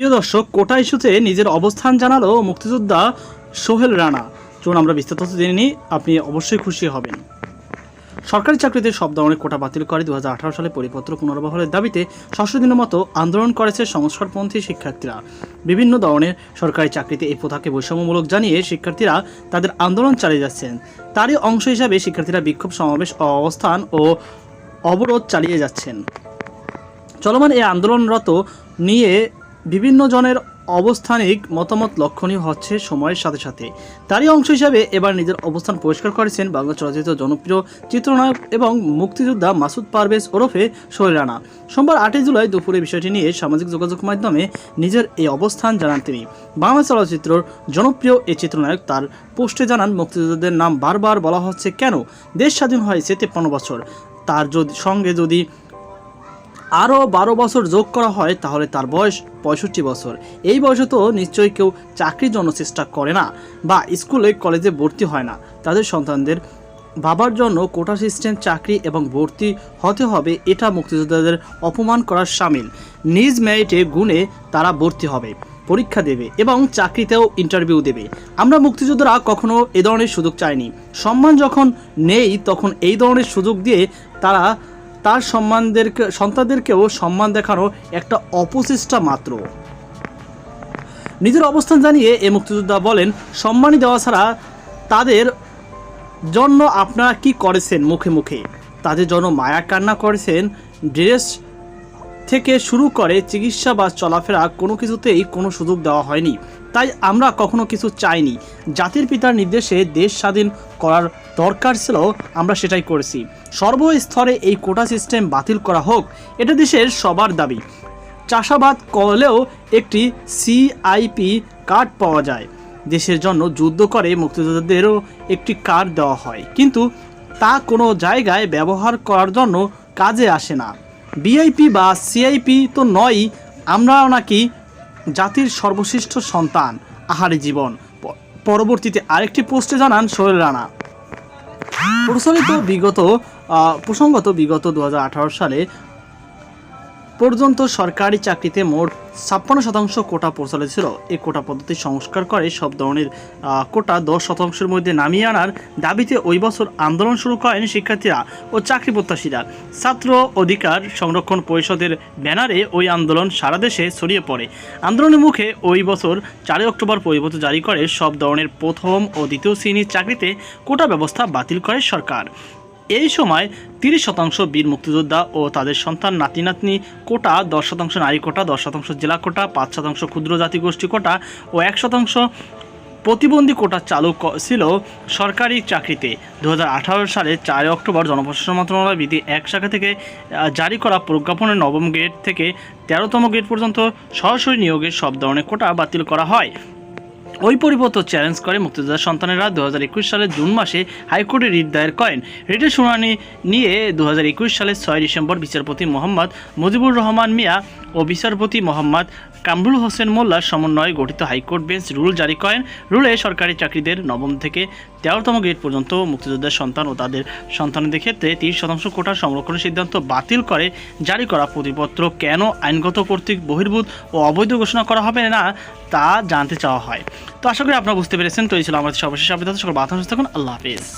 প্রিয় দর্শক, কোটা ইস্যুতে নিজের অবস্থান জানালো মুক্তিযোদ্ধা সোহেল রানা। চলুন আমরা বিস্তারিত জেনে নিই, আপনি অবশ্যই খুশি হবেন। সরকারি চাকরিতে সব ধরনের কোটা বাতিল করে দুহাজার আঠারো সালে পরিপত্র পুনর্বহালের দাবিতে ষষ্ঠ দিনের মতো আন্দোলন করেছে সংস্কারপন্থী শিক্ষার্থীরা। বিভিন্ন ধরনের সরকারি চাকরিতে এই প্রথাকে বৈষম্যমূলক জানিয়ে শিক্ষার্থীরা তাদের আন্দোলন চালিয়ে যাচ্ছেন। তারই অংশ হিসাবে শিক্ষার্থীরা বিক্ষোভ, সমাবেশ, অবস্থান ও অবরোধ চালিয়ে যাচ্ছেন। চলমান এই আন্দোলনরত নিয়ে বিভিন্ন জনের অবস্থানিক মতামত লক্ষণীয় হচ্ছে সময়ের সাথে সাথে। তারই অংশ হিসাবে এবার নিজের অবস্থান পরিষ্কার করেছেন বাংলা চলচ্চিত্র জনপ্রিয় চিত্রনায়ক এবং মুক্তিযোদ্ধা মাসুদ পারভেজ ওরফে সোহেল রানা। সোমবার আটই জুলাই দুপুরে বিষয়টি নিয়ে সামাজিক যোগাযোগ মাধ্যমে নিজের এই অবস্থান জানান তিনি। বাংলা চলচ্চিত্রর জনপ্রিয় এই চিত্রনায়ক তার পোস্টে জানান, মুক্তিযোদ্ধাদের নাম বারবার বলা হচ্ছে কেন? দেশ স্বাধীন হয়েছে তেপ্পান্ন বছর। তার যদি সঙ্গে যদি আরও বারো বছর যোগ করা হয়, তাহলে তার বয়স পঁয়ষট্টি বছর। এই বয়সে তো নিশ্চয়ই কেউ চাকরির জন্য চেষ্টা করে না বা স্কুলে, কলেজে ভর্তি হয় না। তাদের সন্তানদের বাবার জন্য কোটা সিস্টেম, চাকরি এবং ভর্তি হতে হবে, এটা মুক্তিযোদ্ধাদের অপমান করার সামিল। নিজ মেরিটে গুণে তারা ভর্তি হবে, পরীক্ষা দেবে এবং চাকরিতেও ইন্টারভিউ দেবে। আমরা মুক্তিযোদ্ধারা কখনো এ ধরনের সুযোগ চাইনি। সম্মান যখন নেই, তখন এই ধরনের সুযোগ দিয়ে তারা তার সম্মানদেরকে, সন্তানদেরকেও সম্মান দেখানো একটা অপচেষ্টা মাত্র। নিজের অবস্থান জানিয়ে এ মুক্তিযোদ্ধা বলেন সম্মানই দেওয়া ছাড়া তাদের জন্য আপনারা কি করেছেন মুখে মুখে? তাদের জন্য মায়া কান্না করেছেন, ড্রেস থেকে শুরু করে চিকিৎসা বা চলাফেরা কোনো কিছুতেই কোনো সুযোগ দেওয়া হয়নি। তাই আমরা কখনো কিছু চাইনি। জাতির পিতার নির্দেশে দেশ স্বাধীন করার দরকার ছিল, আমরা সেটাই করেছি। সর্বস্তরে এই কোটা সিস্টেম বাতিল করা হোক, এটা দেশের সবার দাবি। চাষাবাদ করলেও একটি সিআইপি কার্ড পাওয়া যায়। দেশের জন্য যুদ্ধ করে মুক্তিযোদ্ধাদেরও একটি কার্ড দেওয়া হয়। কিন্তু তা কোনো জায়গায় ব্যবহার করার জন্য কাজে আসে না। বিআইপি বা সিআইপি তো নয় আমরা নাকি জাতির সর্বশ্রেষ্ঠ সন্তান। আহারি জীবন। পরবর্তীতে আরেকটি পোস্টে জানান সোহেল রানা। প্রচলিত বিগত প্রসঙ্গত বিগত দু হাজার আঠারো সালে পর্যন্ত সরকারি চাকরিতে মোট ছাপ্পান্ন শতাংশ কোটা প্রচলিত ছিল এই কোটা পদ্ধতি সংস্কার করে সব ধরনের কোটা দশ শতাংশের মধ্যে নামিয়ে আনার দাবিতে ওই বছর আন্দোলন শুরু করেন শিক্ষার্থীরা ও চাকরি প্রত্যাশীরা। ছাত্র অধিকার সংরক্ষণ পরিষদের ব্যানারে ওই আন্দোলন সারা দেশে ছড়িয়ে পড়ে। আন্দোলনের মুখে ওই বছর চারই অক্টোবর পরিবর্ত জারি করে সব ধরনের প্রথম ও দ্বিতীয় শ্রেণির চাকরিতে কোটা ব্যবস্থা বাতিল করে সরকার। এই সময় তিরিশ শতাংশ বীর মুক্তিযোদ্ধা ও তাদের সন্তান, নাতি নাতনি কোটা, দশ শতাংশ নারী কোটা, দশ শতাংশ জেলা কোটা, পাঁচ শতাংশ ক্ষুদ্র জাতিগোষ্ঠী কোটা ও এক শতাংশ প্রতিবন্ধী কোটা চালু ছিল সরকারি চাকরিতে। দু হাজার আঠারো সালে চার অক্টোবর জনপ্রশাসন মন্ত্রণালয় বিধি এক শাখা থেকে জারি করা প্রজ্ঞাপনের নবম গ্রেড থেকে তেরোতম গ্রেড পর্যন্ত সরাসরি নিয়োগের সব ধরনের কোটা বাতিল করা হয়। ওই পরিপত্র চ্যালেঞ্জ করে মুক্তিযোদ্ধার সন্তানেরা দু হাজার একুশ সালের জুন মাসে হাইকোর্টে রিট দায়ের করেন। রিটের শুনানি নিয়ে দু হাজার একুশ সালের ছয় ডিসেম্বর বিচারপতি মোহাম্মদ মুজিবুর রহমান মিয়া ও বিচারপতি মোহাম্মদ কামরুল হোসেন মোল্লার সমন্বয়ে গঠিত হাইকোর্ট বেঞ্চ রুল জারি করেন। রুলে সরকারি চাকরিদের নবম থেকে তেরোতম গ্রেড পর্যন্ত মুক্তিযোদ্ধার সন্তান ও তাদের সন্তানদের ক্ষেত্রে তিরিশ শতাংশ কোটা সংরক্ষণের সিদ্ধান্ত বাতিল করে, জারি করা প্রতিপত্র কেন আইনগত কর্তৃক বহির্ভূত ও অবৈধ ঘোষণা করা হবে না তা জানতে চাওয়া হয়। তো আশা করি আপনারা বুঝতে পেরেছেন। তো এই ছিল আমাদের সর্বশেষ আবেদন সকল বাধা থাকুন। আল্লাহ হাফিজ।